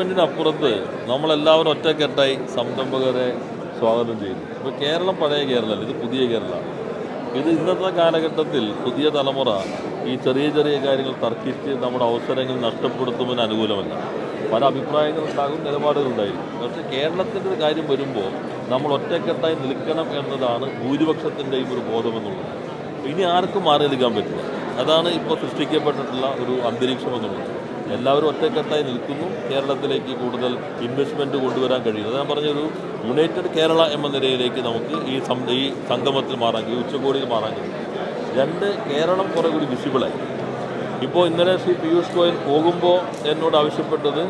അപ്പുറത്ത് നമ്മളെല്ലാവരും ഒറ്റക്കെട്ടായി സംരംഭകരെ സ്വാഗതം ചെയ്യുന്നു. ഇപ്പോൾ കേരളം പഴയ കേരളമല്ല ഇത് പുതിയ കേരളമാണ്. ഇത് ഇന്നത്തെ കാലഘട്ടത്തിൽ പുതിയ തലമുറ ഈ ചെറിയ ചെറിയ കാര്യങ്ങൾ തർക്കിച്ച് നമ്മുടെ അവസരങ്ങൾ നഷ്ടപ്പെടുത്തുന്നതിന് അനുകൂലമല്ല. പല അഭിപ്രായങ്ങളുണ്ടാകും നിലപാടുകളുണ്ടായിരിക്കും. പക്ഷേ കേരളത്തിന്റെ ഒരു കാര്യം വരുമ്പോൾ നമ്മൾ ഒറ്റക്കെട്ടായി നിൽക്കണം എന്നതാണ് ഭൂരിപക്ഷത്തിന്റെയും ഒരു ബോധമെന്നുള്ളത്. ഇനി ആർക്കും മാറി നിൽക്കാൻ പറ്റില്ല. അതാണ് ഇപ്പോൾ സൃഷ്ടിക്കപ്പെട്ടിട്ടുള്ള ഒരു അന്തരീക്ഷം എന്നുള്ളത്. എല്ലാവരും ഒറ്റക്കെട്ടായി നിൽക്കുന്നു. കേരളത്തിലേക്ക് കൂടുതൽ ഇൻവെസ്റ്റ്മെന്റ് കൊണ്ടുവരാൻ കഴിയുന്നു ഞാൻ പറഞ്ഞൊരു യുണൈറ്റഡ് കേരള എന്ന നിലയിലേക്ക് നമുക്ക് ഈ ഈ സംഗമത്തിൽ മാറാൻ കഴിയും ഉച്ചകോടിയിൽ മാറാൻ കഴിയും. രണ്ട് കേരളം കുറേ കൂടി വിസിബിളായി ഇപ്പോൾ ഇന്നലെ ശ്രീ പീയൂഷ് ഗോയൽ പോകുമ്പോൾ എന്നോട് ആവശ്യപ്പെട്ടത്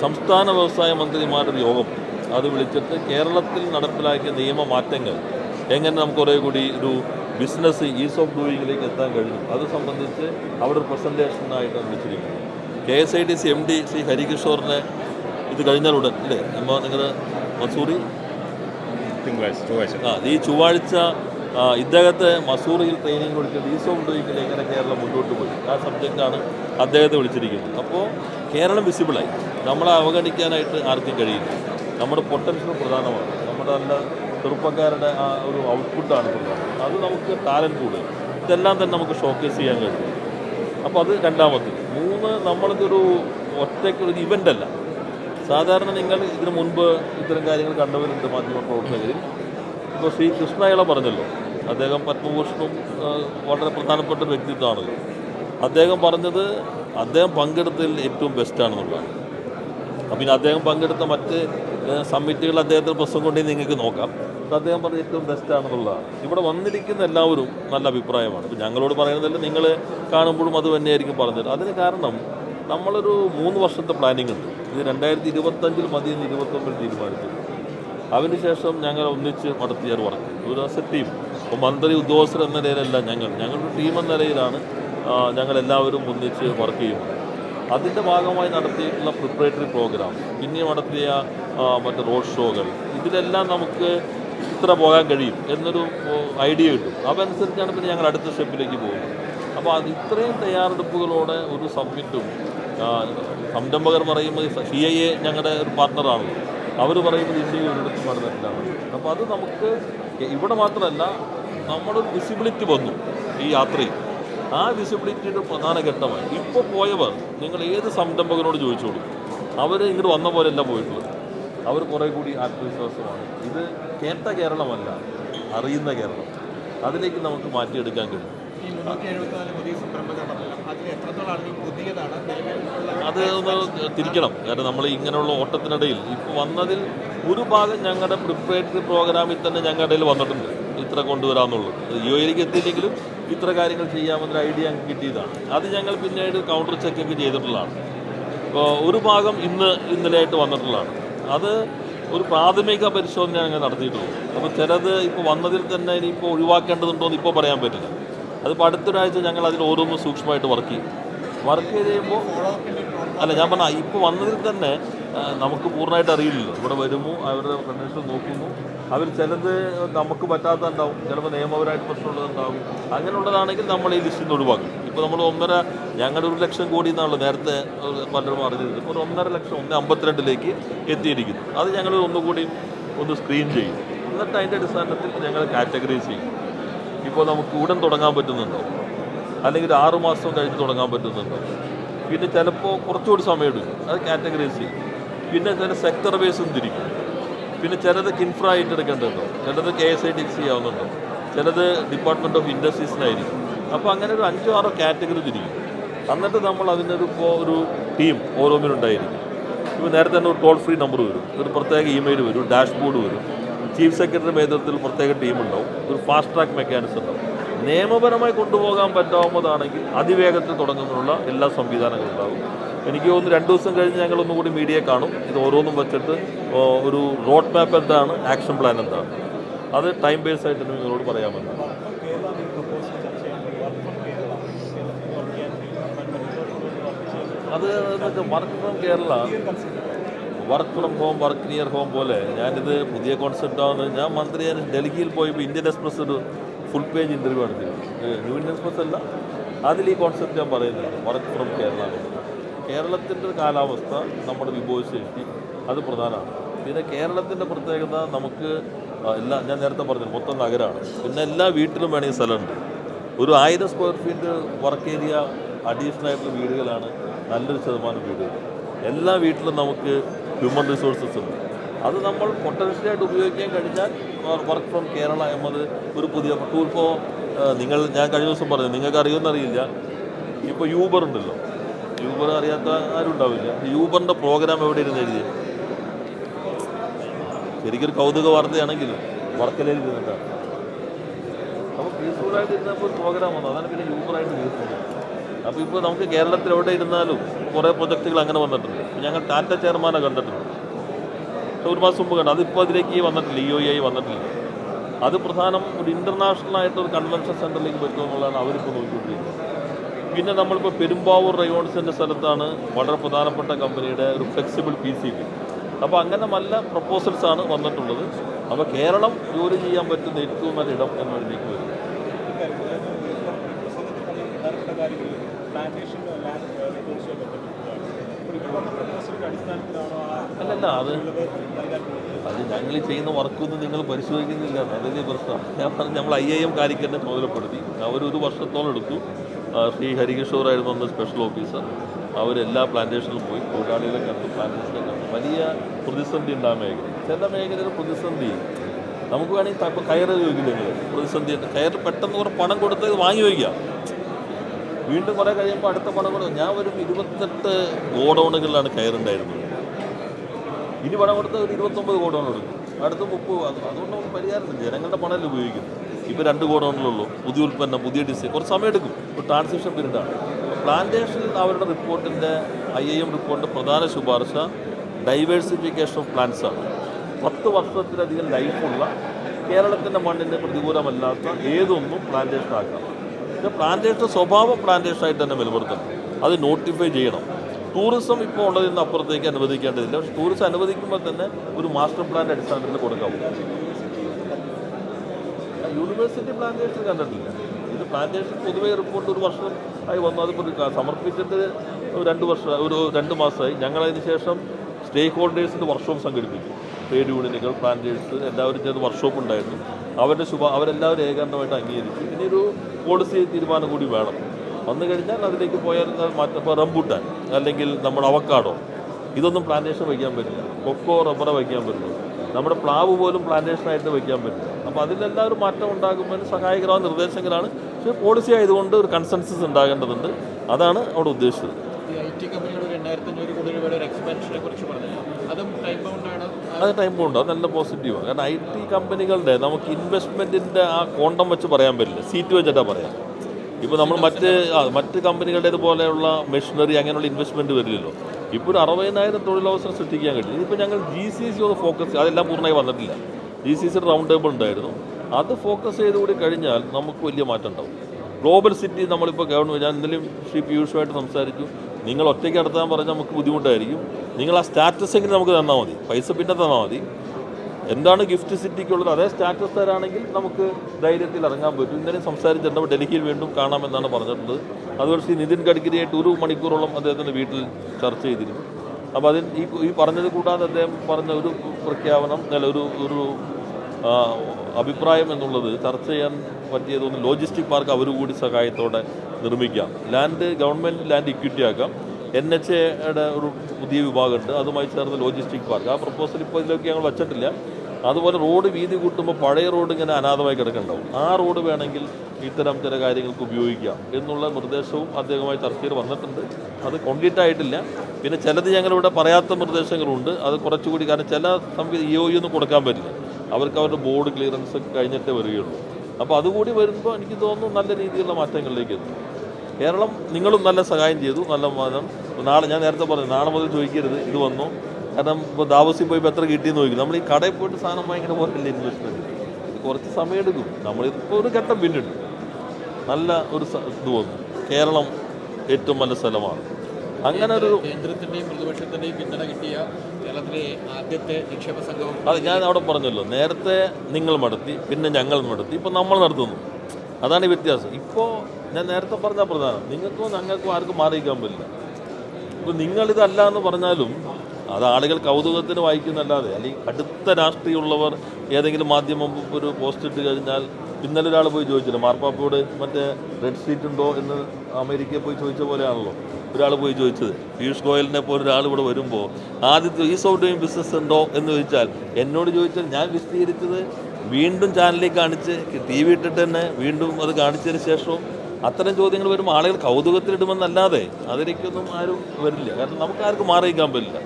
സംസ്ഥാന വ്യവസായ മന്ത്രിമാരുടെ യോഗം. അത് വിളിച്ചിട്ട് കേരളത്തിൽ നടപ്പിലാക്കിയ നിയമമാറ്റങ്ങൾ എങ്ങനെ നമുക്ക് കുറേ കൂടി ഒരു ബിസിനസ് ഈസ് ഓഫ് ഡൂയിങ്ങിലേക്ക് എത്താൻ കഴിഞ്ഞു. അത് സംബന്ധിച്ച് അവിടെ ഒരു പ്രസന്റേഷനായിട്ടാണ് വിളിച്ചിരിക്കുന്നത് K S I T C M D Shri ഹരികിഷോറിനെ ഇത് കഴിഞ്ഞാൽ ഉടൻ അല്ലേ? നമ്മൾ നിങ്ങൾ മസൂറി? തിങ്കളാഴ്ച ചൊവ്വാഴ്ച. ആ ഈ ചൊവ്വാഴ്ച ഇദ്ദേഹത്തെ മസൂറിയിൽ ട്രെയിനിങ് കൊടുക്കുന്നത് ഈസ് ഓഫ് ഡൂയിങ്ങിൽ എങ്ങനെ കേരളം മുന്നോട്ട് പോയി. ആ സബ്ജക്റ്റാണ് അദ്ദേഹത്തെ വിളിച്ചിരിക്കുന്നത്. അപ്പോൾ കേരളം വിസിബിളായി നമ്മളെ അവഗണിക്കാനായിട്ട് ആർക്കും കഴിയില്ല. നമ്മുടെ പൊട്ടൻഷ്യൽ പ്രധാനമാണ്. നമ്മുടെ നല്ല ചെറുപ്പക്കാരുടെ ആ ഒരു ഔട്ട്പുട്ടാണ് അത് നമുക്ക് ടാലന്റ് കൂടുതൽ. ഇതെല്ലാം തന്നെ നമുക്ക് ഷോക്കേസ് ചെയ്യാൻ കഴിയും. അപ്പോൾ അത് രണ്ടാമത് മൂന്ന് നമ്മളിതൊരു ഒറ്റയ്ക്ക് ഒരു ഇവന്റ് അല്ല. സാധാരണ നിങ്ങൾ ഇതിനു മുൻപ് ഇത്തരം കാര്യങ്ങൾ കണ്ടവരുണ്ട് മാധ്യമ പ്രവർത്തകരിൽ. ഇപ്പോൾ ശ്രീ കൃഷ്ണയള പറഞ്ഞല്ലോ അദ്ദേഹം പത്മഭൂഷണും വളരെ പ്രധാനപ്പെട്ട ഒരു വ്യക്തിത്വമാണല്ലോ. അദ്ദേഹം പറഞ്ഞത് അദ്ദേഹം പങ്കെടുത്തതിൽ ഏറ്റവും ബെസ്റ്റാണെന്നുള്ളതാണ് അപ്പം പിന്നെ അദ്ദേഹം പങ്കെടുത്ത മറ്റ് സമ്മിറ്റുകൾ അദ്ദേഹത്തിന്റെ പ്രശ്നം കൊണ്ടേ നിങ്ങൾക്ക് നോക്കാം. അദ്ദേഹം പറഞ്ഞ ഏറ്റവും ബെസ്റ്റാണെന്നുള്ളതാണ് ഇവിടെ വന്നിരിക്കുന്ന എല്ലാവരും നല്ല അഭിപ്രായമാണ്. ഇപ്പം ഞങ്ങളോട് പറയുന്നതല്ല നിങ്ങൾ കാണുമ്പോഴും അത് തന്നെയായിരിക്കും പറഞ്ഞത്. അതിന് കാരണം നമ്മളൊരു മൂന്ന് വർഷത്തെ പ്ലാനിംഗ് ഉണ്ട്. ഇത് രണ്ടായിരത്തി ഇരുപത്തഞ്ചിൽ മതി എന്ന് ഇരുപത്തൊമ്പതിൽ തീരുമാനിച്ചു. അതിനുശേഷം ഞങ്ങൾ ഒന്നിച്ച് നടത്തിയ ഒരു വർക്ക് ഒരു ടീം ഇപ്പോൾ മന്ത്രി ഉദ്യോഗസ്ഥർ എന്ന നിലയിലല്ല ഞങ്ങൾ. ഞങ്ങളുടെ ടീം എന്ന നിലയിലാണ് ഞങ്ങളെല്ലാവരും ഒന്നിച്ച് വർക്ക് ചെയ്യുന്നത്. അതിന്റെ ഭാഗമായി നടത്തിയിട്ടുള്ള പ്രിപ്പറേറ്ററി പ്രോഗ്രാം പിന്നെ നടത്തിയ മറ്റ് റോഡ് ഷോകൾ ഇതിലെല്ലാം നമുക്ക് ഇത്ര പോകാൻ കഴിയും എന്നൊരു ഐഡിയ കിട്ടും. അതനുസരിച്ചാണ് പിന്നെ ഞങ്ങൾ അടുത്ത സ്റ്റെപ്പിലേക്ക് പോകുന്നത്. അപ്പോൾ അത് ഇത്രയും തയ്യാറെടുപ്പുകളോടെ ഒരു സബ്മിറ്റും സംരംഭകർ പറയുമ്പോൾ സി ഐ എ ഞങ്ങളുടെ ഒരു പാർട്ണറാണ് അവർ പറയുമ്പോൾ ഇന്ത്യയിൽ ഒരിടത്തും നടന്നിട്ടില്ല അപ്പോൾ അത് നമുക്ക് ഇവിടെ മാത്രമല്ല നമ്മളൊരു വിസിബിലിറ്റി വന്നു ഈ യാത്രയിൽ. ആ വിസിബിലിറ്റിയുടെ പ്രധാന ഘട്ടമായി. ഇപ്പോൾ പോയവർ നിങ്ങൾ ഏത് സംരംഭകനോട് ചോദിച്ചോളൂ? അവർ ഇങ്ങോട്ട് വന്ന പോലെയല്ല പോയിട്ടുള്ളത്. അവർ കുറേ കൂടി ആത്മവിശ്വാസമാണ്. ഇത് കേട്ട കേരളമല്ല അറിയുന്ന കേരളം. അതിലേക്ക് നമുക്ക് മാറ്റിയെടുക്കാൻ കഴിയും. അത് ഒന്ന് തിരിക്കണം. കാരണം നമ്മൾ ഇങ്ങനെയുള്ള ഓട്ടത്തിനിടയിൽ ഇപ്പോൾ വന്നതിൽ ഒരു ഭാഗം ഞങ്ങളുടെ പ്രിപ്പറേറ്ററി പ്രോഗ്രാമിൽ തന്നെ ഞങ്ങളുടെ ഇടയിൽ വന്നിട്ടുണ്ട്. ഇത്ര കൊണ്ടുവരാമെന്നുള്ളത് യു എയിലേക്ക് എത്തിയില്ലെങ്കിലും ഇത്ര കാര്യങ്ങൾ ചെയ്യാമെന്നൊരു ഐഡിയ ഞങ്ങൾക്ക് കിട്ടിയതാണ്. അത് ഞങ്ങൾ പിന്നീട് കൗണ്ടർ ചെക്കൊക്കെ ചെയ്തിട്ടുള്ളതാണ്. ഇപ്പോൾ ഒരു ഭാഗം ഇന്ന് ഇന്നലെയായിട്ട് വന്നിട്ടുള്ളതാണ്. അത് ഒരു പ്രാഥമിക പരിശോധന ഞങ്ങൾ നടത്തിയിട്ടുള്ളൂ അപ്പോൾ ചിലത് ഇപ്പോൾ വന്നതിൽ തന്നെ ഇനിയിപ്പോൾ ഒഴിവാക്കേണ്ടതുണ്ടോ എന്ന് ഇപ്പോൾ പറയാൻ പറ്റില്ല. അതിപ്പോൾ അടുത്തൊരാഴ്ച ഞങ്ങൾ അതിൽ ഓരോന്നും സൂക്ഷ്മമായിട്ട് വർക്ക് ചെയ്യും. വർക്ക് ചെയ്ത് കഴിയുമ്പോൾ അല്ല ഞാൻ പറഞ്ഞ ഇപ്പോൾ വന്നതിൽ തന്നെ നമുക്ക് പൂർണമായിട്ട് അറിയില്ലല്ലോ. ഇവിടെ വരുമോ? അവരുടെ കണ്ടീഷൻ നോക്കുന്നു. അവർ ചിലത് നമുക്ക് പറ്റാത്തതുണ്ടാവും. ചിലപ്പോൾ നിയമപരമായിട്ട് പ്രശ്നമുള്ളതുണ്ടാവും. അങ്ങനെയുള്ളതാണെങ്കിൽ നമ്മൾ ഈ ലിസ്റ്റിൽ നിന്ന് ഒഴിവാക്കും. ഇപ്പോൾ നമ്മൾ ഒന്നര ഞങ്ങളുടെ ഒരു ലക്ഷം കോടി എന്നാണല്ലോ നേരത്തെ പലരും ഇപ്പോൾ ഒരു ഒന്നര ലക്ഷം ഒന്ന് അമ്പത്തിരണ്ടിലേക്ക് എത്തിയിരിക്കുന്നു. അത് ഞങ്ങൾ ഒന്നുകൂടി ഒന്ന് സ്ക്രീൻ ചെയ്യും. എന്നിട്ട് അതിന്റെ അടിസ്ഥാനത്തിൽ ഞങ്ങൾ കാറ്റഗറൈസ് ചെയ്യും. ഇപ്പോൾ നമുക്ക് ഉടൻ തുടങ്ങാൻ പറ്റുന്നുണ്ടോ? അല്ലെങ്കിൽ ആറ് മാസം കഴിഞ്ഞ് തുടങ്ങാൻ പറ്റുന്നുണ്ടോ? പിന്നെ ചിലപ്പോൾ കുറച്ചുകൂടി സമയമെടുക്കും. അത് കാറ്റഗറൈസ് ചെയ്യും. പിന്നെ ചില സെക്ടർ ബേസും തിരിക്കും. പിന്നെ ചിലത് കിൻഫ്ര ആയിട്ട് എടുക്കേണ്ടതുണ്ടോ? ചിലത് K S I D C ആവുന്നുണ്ടോ? ചിലത് ഡിപ്പാർട്ട്മെന്റ് ഓഫ് ഇൻഡസ്ട്രീസിനായിരിക്കും അപ്പോൾ അങ്ങനെ ഒരു അഞ്ചോ ആറോ കാറ്റഗറി തിരിക്കും എന്നിട്ട് നമ്മൾ അതിനൊരു ഒരു ടീം ഓരോന്നിനുണ്ടായിരിക്കും. ഇപ്പോൾ നേരത്തെ തന്നെ ഒരു ടോൾ ഫ്രീ നമ്പർ വരും. ഒരു പ്രത്യേക ഇമെയിൽ വരും ഡാഷ്ബോർഡ് വരും. ചീഫ് സെക്രട്ടറി നേതൃത്വത്തിൽ പ്രത്യേക ടീം ഉണ്ടാവും. ഒരു ഫാസ്റ്റ് ട്രാക്ക് മെക്കാനിസം ഉണ്ടാവും. നിയമപരമായി കൊണ്ടുപോകാൻ പറ്റാവുന്നതാണെങ്കിൽ അതിവേഗത്തിൽ തുടങ്ങുന്നതിനുള്ള എല്ലാ സംവിധാനങ്ങളും ഉണ്ടാവും എനിക്ക് തോന്നുന്നു രണ്ട് ദിവസം കഴിഞ്ഞ് ഞങ്ങൾ ഒന്നുകൂടി മീഡിയ കാണും. ഇത് ഓരോന്നും വെച്ചിട്ട് ഒരു റോഡ് മാപ്പ് എന്താണ് ആക്ഷൻ പ്ലാൻ എന്താണ്. അത് ടൈം ബേസ് ആയിട്ട് നിങ്ങളോട് പറയാമെന്ന് അത് work from Kerala work from home work near home പോലെ. ഞാനിത് പുതിയ കോൺസെപ്റ്റ് ആവുന്നത് ഞാൻ മന്ത്രി ഞാൻ ഡൽഹിയിൽ പോയപ്പോൾ ഇന്ത്യൻ എക്സ്പ്രസ് ഒരു ഫുൾ പേജ് ഇന്റർവ്യൂ നടത്തിയിരുന്നു ന്യൂ ഇന്ത്യൻ എക്സ്പ്രസ് അല്ല. അതിൽ ഈ കോൺസെപ്റ്റ് ഞാൻ പറയുന്നത് വർക്ക് ഫ്രം കേരള. കേരളത്തിന്റെ കാലാവസ്ഥ നമ്മുടെ വിഭവശേഷി അത് പ്രധാനമാണ്. പിന്നെ കേരളത്തിന്റെ പ്രത്യേകത നമുക്ക് എല്ലാ ഞാൻ നേരത്തെ പറഞ്ഞു മൊത്തം നഗരമാണ് പിന്നെ എല്ലാ വീട്ടിലും വേണമെങ്കിൽ സ്ഥലമുണ്ട്. ഒരു ആയിരം square feet work area additional ആയിട്ടുള്ള വീടുകളാണ് നല്ലൊരു ശതമാനം വീടുകൾ. എല്ലാ വീട്ടിലും നമുക്ക് ഹ്യൂമൻ റിസോഴ്സസ് ഉണ്ട്. അത് നമ്മൾ പൊട്ടൻഷ്യലായിട്ട് ഉപയോഗിക്കാൻ കഴിഞ്ഞാൽ വർക്ക് ഫ്രം കേരള എന്നത് ഒരു പുതിയ ടൂർ ഇപ്പോൾ നിങ്ങൾ ഞാൻ കഴിഞ്ഞ ദിവസം പറഞ്ഞു നിങ്ങൾക്ക് അറിയുമെന്നറിയില്ല ഇപ്പോൾ യൂബർ ഉണ്ടല്ലോ. യൂബർ അറിയാത്ത ആരും ഉണ്ടാവില്ല. യൂബറിന്റെ പ്രോഗ്രാം എവിടെ ഇരുന്ന് എഴുതി ശരിക്കൊരു കൗതുക വാർത്തയാണെങ്കിലും വർക്കലയിൽ ഇരുന്നിട്ടാണ്. അപ്പോൾ പീസ്ഫുള്ളായിട്ട് ഇരുന്നപ്പോൾ പ്രോഗ്രാം വന്നു. അതാണ് പിന്നെ യൂബറായിട്ട് പീസ്ഫുൾ അപ്പോൾ ഇപ്പോൾ നമുക്ക് കേരളത്തിൽ എവിടെ ഇരുന്നാലും കുറേ പ്രൊജക്റ്റുകൾ അങ്ങനെ വന്നിട്ടുണ്ട്. ഞങ്ങൾ ടാറ്റ ചെയർമാനെ കണ്ടിട്ടുണ്ട്. ഒരു മാസം മുമ്പ് കണ്ടു. അതിപ്പോൾ അതിലേക്ക് വന്നിട്ടില്ല ഇ ഒ ഐ വന്നിട്ടില്ല. അത് പ്രധാനം ഒരു ഇന്റർനാഷണൽ ആയിട്ട് ഒരു കൺവെൻഷൻ സെന്ററിലേക്ക് പറ്റുമോ എന്നുള്ളതാണ് അവരിപ്പോൾ നോക്കിക്കൊണ്ടിരിക്കുന്നത് പിന്നെ നമ്മളിപ്പോൾ പെരുമ്പാവൂർ റയോൺസിന്റെ സ്ഥലത്താണ് വളരെ പ്രധാനപ്പെട്ട കമ്പനിയുടെ ഒരു ഫ്ലെക്സിബിൾ പി സി ബി അപ്പോൾ അങ്ങനെ നല്ല പ്രപ്പോസൽസാണ് വന്നിട്ടുള്ളത്. അപ്പോൾ കേരളം ജോലി ചെയ്യാൻ പറ്റുന്ന ഏറ്റവും നല്ല ഇടം എന്നതിലേക്ക് വരും. അല്ലല്ല അത് അത് ഞങ്ങൾ ചെയ്യുന്ന വർക്കൊന്നും നിങ്ങൾ പരിശോധിക്കുന്നില്ല. അതല്ലേ പ്രശ്നം. ഞാൻ പറഞ്ഞു നമ്മൾ ഐ ഐ എം കാലിക്കറ്റിനെ ചുമതലപ്പെടുത്തി അവരൊരു വർഷത്തോളം എടുത്തു. ശ്രീ ഹരികിഷോറായിരുന്നു അന്ന് സ്പെഷ്യൽ ഓഫീസർ അവരെല്ലാ പ്ലാന്റേഷനിലും പോയി. തൊഴിലാളികളെ കണ്ടു പ്ലാന്റേഷനെ കണ്ടു. വലിയ പ്രതിസന്ധി ഉണ്ട് ആ മേഖല. ചില മേഖലയിൽ പ്രതിസന്ധി. നമുക്ക് വേണമെങ്കിൽ ഇപ്പോൾ കയറ് ചോദിക്കില്ല നിങ്ങൾ പ്രതിസന്ധി. കയറ് പെട്ടെന്ന് കുറേ പണം കൊടുത്ത് വാങ്ങി വയ്ക്കാം വീണ്ടും കുറേ കഴിയുമ്പോൾ അടുത്ത പണം കൊടുക്കും ഞാൻ ഒരു ഇരുപത്തെട്ട് ഗോഡൗണുകളിലാണ് കയറുണ്ടായിരുന്നത്. ഇനി പണം കൊടുത്ത ഒരു ഇരുപത്തൊമ്പത് ഗോഡൗൺ കൊടുക്കും അടുത്ത മുപ്പത് അത് അതുകൊണ്ട് നമുക്ക് പരിഹാരമില്ല. ജനങ്ങളുടെ പണമല്ല ഉപയോഗിക്കുന്നത്. ഇപ്പോൾ രണ്ട് ഗോഡൗണിലുള്ളൂ. പുതിയ ഉൽപ്പന്നം പുതിയ ഡിസൈൻ കുറച്ച് സമയം എടുക്കും. ഒരു ട്രാൻസിഷൻ പീരീഡാണ് പ്ലാന്റേഷനിൽ അവരുടെ റിപ്പോർട്ടിന്റെ ഐ ഐ എം റിപ്പോർട്ടിന്റെ പ്രധാന ശുപാർശ ഡൈവേഴ്സിഫിക്കേഷൻ ഓഫ് പ്ലാന്റ്സാണ് പത്ത് വർഷത്തിലധികം ലൈഫുള്ള കേരളത്തിന്റെ മണ്ണിന്റെ പ്രതികൂലമല്ലാത്ത ഏതൊന്നും പ്ലാന്റേഷൻ ആക്കാം. പക്ഷേ പ്ലാന്റേഷൻ സ്വഭാവം പ്ലാന്റേഷനായിട്ട് തന്നെ നിലനിർത്തണം. അത് നോട്ടിഫൈ ചെയ്യണം. ടൂറിസം ഇപ്പോൾ ഉള്ളതിൽ നിന്ന് അപ്പുറത്തേക്ക് അനുവദിക്കേണ്ടതില്ല. പക്ഷേ ടൂറിസം അനുവദിക്കുമ്പോൾ തന്നെ ഒരു മാസ്റ്റർ പ്ലാന്റെ അടിസ്ഥാനത്തിൽ കൊടുക്കാവും. യൂണിവേഴ്സിറ്റി പ്ലാന്റേഷൻ കണ്ടിട്ടില്ല. ഇത് പ്ലാന്റേഷൻ പൊതുവേ റിപ്പോർട്ട് ഒരു വർഷം ആയി വന്നു. അത് സമർപ്പിച്ചിട്ട് രണ്ട് വർഷം ഒരു രണ്ട് മാസമായി. ഞങ്ങളതിന് ശേഷം സ്റ്റേക്ക് ഹോൾഡേഴ്സിന്റെ വർക്ക്ഷോപ്പ് സംഘടിപ്പിച്ചു. ട്രേഡ് യൂണിയനുകൾ പ്ലാന്റേഴ്സ് എല്ലാവരും ചേർന്ന് വർക്ക്ഷോപ്പ് ഉണ്ടായിരുന്നു. അവരുടെ ശുഭ അവരെല്ലാവരും ഏകാന്തമായിട്ട് അംഗീകരിച്ചു. ഇനി ഒരു പോളിസി തീരുമാനം കൂടി വേണം. വന്നു കഴിഞ്ഞാൽ അതിലേക്ക് പോയാൽ മാറ്റം ഇപ്പോൾ റംബൂട്ടാൻ അല്ലെങ്കിൽ നമ്മൾ അവക്കാടോ ഇതൊന്നും പ്ലാന്റേഷൻ വയ്ക്കാൻ പറ്റില്ല. കൊക്കോ റബ്ബറോ വയ്ക്കാൻ പറ്റില്ല. നമ്മുടെ പ്ലാവ് പോലും പ്ലാന്റേഷനായിട്ട് വയ്ക്കാൻ പറ്റില്ല. അപ്പോൾ അതിലെല്ലാം ഒരു മാറ്റം ഉണ്ടാകുമ്പോൾ സഹായകരമായ നിർദ്ദേശങ്ങളാണ്. പക്ഷേ പോളിസി ആയതുകൊണ്ട് ഒരു കൺസെൻസസ് ഉണ്ടാകേണ്ടതുണ്ട്. അതാണ് അവിടെ ഉദ്ദേശിച്ചത്. കോടി രൂപയുടെ പറഞ്ഞല്ലോ അതും ടൈം അത് ടൈമും ഉണ്ട്. അത് നല്ല പോസിറ്റീവാണ് കാരണം ഐ ടി കമ്പനികളുടെ നമുക്ക് ഇൻവെസ്റ്റ്മെന്റിന്റെ ആ കോണ്ടം വെച്ച് പറയാൻ പറ്റില്ല. സീറ്റ് വെച്ചിട്ടാണ് പറയാം. ഇപ്പോൾ നമ്മൾ മറ്റ് മറ്റ് കമ്പനികളുടേത് പോലെയുള്ള മെഷീനറി അങ്ങനെയുള്ള ഇൻവെസ്റ്റ്മെന്റ് വരില്ലല്ലോ. ഇപ്പോൾ ഒരു അറുപതിനായിരം തൊഴിലവസരം സൃഷ്ടിക്കാൻ കഴിയും. ഇതിപ്പോൾ ഞങ്ങൾ ജി സി സി ഒന്ന് ഫോക്കസ് അതെല്ലാം പൂർണമായി വന്നിട്ടില്ല. G C C round table ഉണ്ടായിരുന്നു. അത് ഫോക്കസ് ചെയ്തുകൂടി കഴിഞ്ഞാൽ നമുക്ക് വലിയ മാറ്റം ഉണ്ടാവും. ഗ്ലോബൽ സിറ്റി നമ്മളിപ്പോൾ ഗവൺമെന്റ് ഞാൻ ഇന്നലെയും ശ്രീ പീയൂഷുമായിട്ട് സംസാരിച്ചു. നിങ്ങൾ ഒറ്റയ്ക്ക് നടത്താൻ പറഞ്ഞാൽ നമുക്ക് ബുദ്ധിമുട്ടായിരിക്കും. നിങ്ങൾ ആ സ്റ്റാറ്റസ് എങ്കിലും നമുക്ക് തന്നാൽ മതി. പൈസ പിന്നെ തന്നാൽ മതി. എന്താണ് ഗിഫ്റ്റ് സിറ്റിക്കുള്ളത്? അതേ സ്റ്റാറ്റസ് തരാണെങ്കിൽ നമുക്ക് ധൈര്യത്തിൽ ഇറങ്ങാൻ പറ്റും. ഇന്നലെ സംസാരിച്ചിട്ടുണ്ട് ഡൽഹിയിൽ വീണ്ടും കാണാമെന്നാണ് പറഞ്ഞിട്ടുള്ളത്. അതുപോലെ ശ്രീ നിതിൻ ഗഡ്കരിയായിട്ട് ഒരു മണിക്കൂറോളം അദ്ദേഹത്തിന്റെ വീട്ടിൽ ചർച്ച ചെയ്തിരുന്നു. അപ്പോൾ അതിൽ ഈ ഈ പറഞ്ഞത് കൂടാതെ അദ്ദേഹം പറഞ്ഞ ഒരു പ്രഖ്യാപനം അല്ല ഒരു ഒരു അഭിപ്രായം എന്നുള്ളത് ചർച്ച ചെയ്യാൻ പറ്റിയതൊന്ന് ലോജിസ്റ്റിക് പാർക്ക് അവർ കൂടി സഹായത്തോടെ നിർമ്മിക്കാം. ലാൻഡ് ഗവൺമെന്റ് ലാൻഡ് ഇക്വിറ്റി ആക്കാം. എൻ എച്ച് എയുടെ ഒരു പുതിയ വിഭാഗമുണ്ട്. അതുമായി ചേർന്ന് ലോജിസ്റ്റിക് പാർക്ക്. ആ പ്രപ്പോസൽ ഇപ്പോൾ ഇതിലേക്ക് ഞങ്ങൾ വെച്ചിട്ടില്ല. അതുപോലെ റോഡ് വീതി കൂട്ടുമ്പോൾ പഴയ റോഡ് ഇങ്ങനെ അനാഥമായി കിടക്കുന്നുണ്ടാവും ആ റോഡ് വേണമെങ്കിൽ ഇത്തരം ചില കാര്യങ്ങൾക്ക് ഉപയോഗിക്കാം എന്നുള്ള നിർദ്ദേശവും അദ്ദേഹമായി ചർച്ചയിൽ വന്നിട്ടുണ്ട്. അത് കോൺക്രീറ്റ് ആയിട്ടില്ല. പിന്നെ ചിലത് ഞങ്ങളിവിടെ പറയാത്ത നിർദ്ദേശങ്ങളുണ്ട്. അത് കുറച്ചുകൂടി കാരണം ചില സംവിധാനം ഇ ഒന്നും കൊടുക്കാൻ പറ്റില്ല. അവർക്ക് അവരുടെ ബോർഡ് ക്ലിയറൻസ് കഴിഞ്ഞിട്ടേ വരികയുള്ളൂ. അപ്പോൾ അതുകൂടി വരുമ്പോൾ എനിക്ക് തോന്നുന്നു നല്ല രീതിയിലുള്ള മാറ്റങ്ങളിലേക്ക് എത്തും. കേരളം നിങ്ങളും നല്ല സഹായം ചെയ്തു. നല്ല മാനം. നാളെ ഞാൻ നേരത്തെ പറഞ്ഞു നാളെ മുതൽ ചോദിക്കരുത്. ഇത് വന്നു. കാരണം ഇപ്പോൾ ദാവസി പോയി എത്ര കിട്ടിയെന്ന് ചോദിക്കും. നമ്മൾ ഈ കടയിൽ പോയിട്ട് സാധനം വാങ്ങിക്കുന്ന പോലെയല്ല ഇൻവെസ്റ്റ്മെന്റ് ഇത് കുറച്ച് സമയമെടുക്കും നമ്മളിപ്പോൾ ഒരു ഘട്ടം പിന്നിട്ടു. നല്ല ഒരു ഇത് വന്നു. കേരളം ഏറ്റവും നല്ല സ്ഥലമാണ്. അങ്ങനെ ഒരു കേന്ദ്രത്തിന്റെയും പ്രതിപക്ഷത്തിന്റെയും പിന്തുണ കിട്ടിയ കേരളത്തിലെ ആദ്യത്തെ നിക്ഷേപ സംഘം അത് ഞാൻ അവിടെ പറഞ്ഞല്ലോ. നേരത്തെ നിങ്ങൾ നടത്തി പിന്നെ ഞങ്ങൾ നടത്തി ഇപ്പോൾ നമ്മൾ നടത്തുന്നു അതാണ് ഈ വ്യത്യാസം. ഇപ്പോൾ ഞാൻ നേരത്തെ പറഞ്ഞ പ്രധാനം നിങ്ങൾക്കോ ഞങ്ങൾക്കോ ആർക്കും മാറിയിക്കാൻ പറ്റില്ല. ഇപ്പം നിങ്ങളിതല്ല എന്ന് പറഞ്ഞാലും അത് ആളുകൾ കൗതുകത്തിന് വായിക്കുന്നല്ലാതെ അല്ലെങ്കിൽ അടുത്ത രാഷ്ട്രീയമുള്ളവർ ഏതെങ്കിലും മാധ്യമം ഒരു പോസ്റ്റ് ഇട്ട് കഴിഞ്ഞാൽ ഇന്നലെ ഒരാൾ പോയി ചോദിച്ചില്ല മാർപ്പാപ്പയോട് മറ്റേ റെഡ് സീറ്റ് ഉണ്ടോ എന്ന് അമേരിക്കയിൽ പോയി ചോദിച്ച പോലെയാണല്ലോ. ഒരാൾ പോയി ചോദിച്ചത് പീയൂഷ് ഗോയലിനെ പോലെ ഒരാൾ ഇവിടെ വരുമ്പോൾ ആദ്യത്തെ ഈസ് ഓഫ് ഡൂയിങ് ബിസിനസ് ഉണ്ടോ എന്ന് ചോദിച്ചാൽ എന്നോട് ചോദിച്ചാൽ ഞാൻ വിശദീകരിച്ചത് വീണ്ടും ചാനലിൽ കാണിച്ച് ടി വി ഇട്ടിട്ട് തന്നെ വീണ്ടും അത് കാണിച്ചതിന് ശേഷവും അത്തരം ചോദ്യങ്ങൾ വരുമ്പോൾ ആളുകൾ കൗതുകത്തിലിടുമെന്നല്ലാതെ അതിലേക്കൊന്നും ആരും വരില്ല. കാരണം നമുക്ക് ആർക്കും മാറിയിക്കാൻ പറ്റില്ല.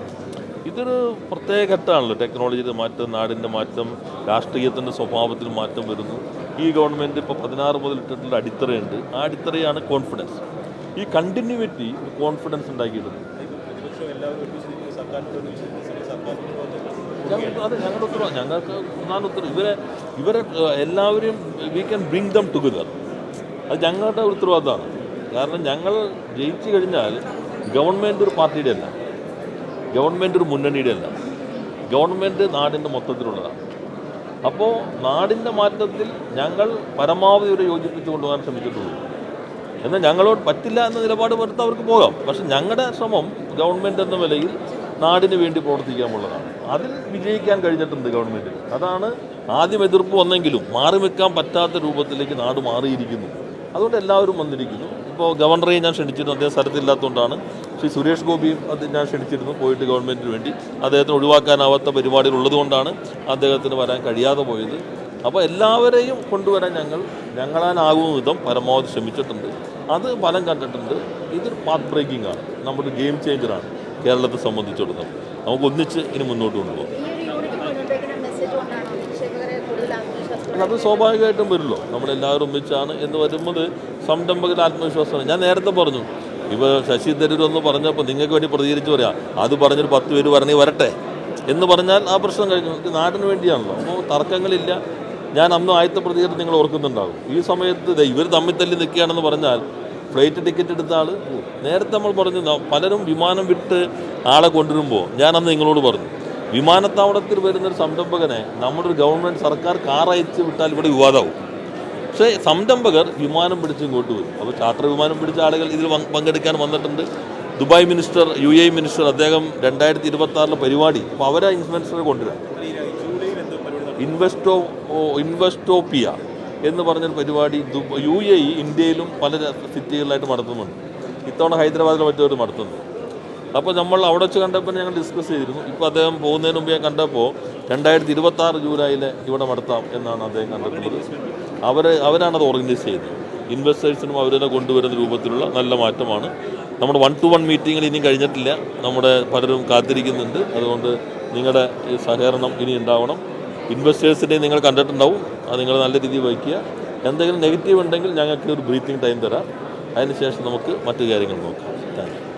ഇതൊരു പ്രത്യേക ഘട്ടമാണല്ലോ. ടെക്നോളജിയുടെ മാറ്റം നാടിന്റെ മാറ്റം രാഷ്ട്രീയത്തിന്റെ സ്വഭാവത്തിൽ മാറ്റം വരുന്നു. ഈ ഗവൺമെന്റ് ഇപ്പോൾ പതിനാറ് മുതൽ ഇട്ടിട്ടുള്ള അടിത്തറയുണ്ട്. ആ അടിത്തറയാണ് കോൺഫിഡൻസ് ഈ കണ്ടിന്യൂവിറ്റി കോൺഫിഡൻസ് ഉണ്ടാക്കിയിട്ടുണ്ട്. അത് ഞങ്ങളുടെ ഉത്തരവാണ് ഞങ്ങൾക്ക് പ്രധാന ഉത്തരവ്. ഇവരെ ഇവരെ എല്ലാവരും എല്ലാവരെയും we can bring them together അത് ഞങ്ങളുടെ ഉത്തരവാദിത്തമാണ്. കാരണം ഞങ്ങൾ ജയിച്ചു കഴിഞ്ഞാൽ ഗവൺമെന്റ് ഒരു പാർട്ടിയുടെ അല്ല. ഗവൺമെന്റ് ഒരു മുന്നണിയുടെ അല്ല. ഗവൺമെന്റ് നാടിന്റെ മൊത്തത്തിലുള്ളതാണ്. അപ്പോൾ നാടിന്റെ മാറ്റത്തിൽ ഞങ്ങൾ പരമാവധി ഒരു യോജിപ്പിച്ച് കൊണ്ടുപോകാൻ ശ്രമിച്ചിട്ടുള്ളൂ. എന്നാൽ ഞങ്ങളോട് പറ്റില്ല എന്ന നിലപാട് പുറത്ത് അവർക്ക് പോകാം. പക്ഷെ ഞങ്ങളുടെ ശ്രമം ഗവൺമെന്റ് എന്ന നിലയിൽ നാടിന് വേണ്ടി പ്രവർത്തിക്കാനുള്ളതാണ്. അതിൽ വിജയിക്കാൻ കഴിഞ്ഞിട്ടുണ്ട് ഗവൺമെന്റ് അതാണ് ആദ്യം എതിർപ്പ് വന്നെങ്കിലും മാറി വെക്കാൻ പറ്റാത്ത രൂപത്തിലേക്ക് നാട് മാറിയിരിക്കുന്നു. അതുകൊണ്ട് എല്ലാവരും വന്നിരിക്കുന്നു. ഇപ്പോൾ ഗവർണറെ ഞാൻ ക്ഷണിച്ചിരുന്നു. അദ്ദേഹം സ്ഥലത്തില്ലാത്തതുകൊണ്ടാണ്. ശ്രീ സുരേഷ് ഗോപിയും അത് ഞാൻ ക്ഷണിച്ചിരുന്നു. പോയിട്ട് ഗവൺമെന്റിന് വേണ്ടി. അദ്ദേഹത്തിന് ഒഴിവാക്കാനാവാത്ത പരിപാടികൾ ഉള്ളതുകൊണ്ടാണ് അദ്ദേഹത്തിന് വരാൻ കഴിയാതെ പോയത്. അപ്പോൾ എല്ലാവരെയും കൊണ്ടുവരാൻ ഞങ്ങൾ ഞങ്ങളാനാകുന്ന വിധം പരമാവധി ശ്രമിച്ചിട്ടുണ്ട്. അത് ഫലം കണ്ടിട്ടുണ്ട്. ഇതൊരു പാത്ത് ബ്രേക്കിംഗ് ആണ്. നമ്മുടെ ഗെയിം ചേഞ്ചറാണ് കേരളത്തെ സംബന്ധിച്ചിടത്തോളം. നമുക്ക് ഒന്നിച്ച് ഇനി മുന്നോട്ട് കൊണ്ടുപോകാം. അത് സ്വാഭാവികമായിട്ടും വരുമല്ലോ. നമ്മളെല്ലാവരും ഒന്നിച്ചാണ് എന്ന് വരുമ്പോൾ സംരംഭകരുടെ ആത്മവിശ്വാസമാണ്. ഞാൻ നേരത്തെ പറഞ്ഞു ഇപ്പോൾ ശശി തരൂർ എന്ന് പറഞ്ഞപ്പോൾ നിങ്ങൾക്ക് വേണ്ടി പ്രതികരിച്ച് പറയാം. അത് പറഞ്ഞൊരു പത്ത് പേര് പറഞ്ഞ് വരട്ടെ എന്ന് പറഞ്ഞാൽ ആ പ്രശ്നം കഴിഞ്ഞു. നാടിന് വേണ്ടിയാണല്ലോ. അപ്പോൾ തർക്കങ്ങളില്ല. ഞാൻ അന്ന് ആദ്യത്തെ പ്രതികരണം നിങ്ങൾ ഓർക്കുന്നുണ്ടാകും ഈ സമയത്ത് ഇവർ തമ്മിൽ തല്ലി നിൽക്കുകയാണെന്ന് പറഞ്ഞാൽ ഫ്ലൈറ്റ് ടിക്കറ്റ് എടുത്ത ആൾ. നേരത്തെ നമ്മൾ പറഞ്ഞു പലരും വിമാനം വിട്ട് ആളെ കൊണ്ടുവരുമ്പോൾ ഞാൻ അന്ന് നിങ്ങളോട് പറഞ്ഞു വിമാനത്താവളത്തിൽ വരുന്ന ഒരു സംരംഭകനെ നമ്മുടെ ഒരു ഗവൺമെന്റ് സർക്കാർ കാർ അയച്ച് വിട്ടാൽ ഇവിടെ വിവാദമാവും. പക്ഷേ സംരംഭകർ വിമാനം പിടിച്ച് ഇങ്ങോട്ട് വരും. അപ്പോൾ ചാർട്ടർ വിമാനം പിടിച്ച ആളുകൾ ഇതിൽ പങ്കെടുക്കാൻ വന്നിട്ടുണ്ട്. Dubai minister U A minister അദ്ദേഹം രണ്ടായിരത്തി ഇരുപത്തി ആറിലെ പരിപാടി. അപ്പോൾ അവരെ ഇൻഫ്ലുവൻസറെ കൊണ്ടുവരാം ഇൻവെസ്റ്റോ ഇൻവെസ്റ്റോപ്പിയ എന്ന് പറഞ്ഞൊരു പരിപാടി യു എ ഇ ഇന്ത്യയിലും പല സിറ്റികളിലായിട്ട് നടത്തുന്നുണ്ട്. ഇത്തവണ ഹൈദരാബാദിലെ മറ്റൊരു നടത്തുന്നു. അപ്പോൾ നമ്മൾ അവിടെ വെച്ച് കണ്ടപ്പോൾ ഞങ്ങൾ ഡിസ്കസ് ചെയ്തിരുന്നു. ഇപ്പോൾ അദ്ദേഹം പോകുന്നതിന് മുമ്പ് ഞാൻ കണ്ടപ്പോൾ രണ്ടായിരത്തി ഇരുപത്തി ആറ് ജൂലൈയിൽ ഇവിടെ നടത്താം എന്നാണ് അദ്ദേഹം കണ്ടിട്ടുള്ളത് അവർ അവരാണത് ഓർഗനൈസ് ചെയ്തത്. ഇൻവെസ്റ്റേഴ്സിനും അവരെ കൊണ്ടുവരുന്ന രൂപത്തിലുള്ള നല്ല മാറ്റമാണ്. നമ്മുടെ വൺ ടു വൺ മീറ്റിങ്ങിൽ ഇനിയും കഴിഞ്ഞിട്ടില്ല. നമ്മുടെ പലരും കാത്തിരിക്കുന്നുണ്ട്. അതുകൊണ്ട് നിങ്ങളുടെ ഈ സഹകരണം ഇനി ഉണ്ടാവണം. ഇൻവെസ്റ്റേഴ്സിനെ നിങ്ങൾ കണ്ടിട്ടുണ്ടാവും. അത് നിങ്ങൾ നല്ല രീതിയിൽ വഹിക്കുക. എന്തെങ്കിലും നെഗറ്റീവ് ഉണ്ടെങ്കിൽ ഞങ്ങൾക്ക് ഒരു ബ്രീത്തിങ് ടൈം തരാം. അതിനുശേഷം നമുക്ക് മറ്റു കാര്യങ്ങൾ നോക്കാം. താങ്ക്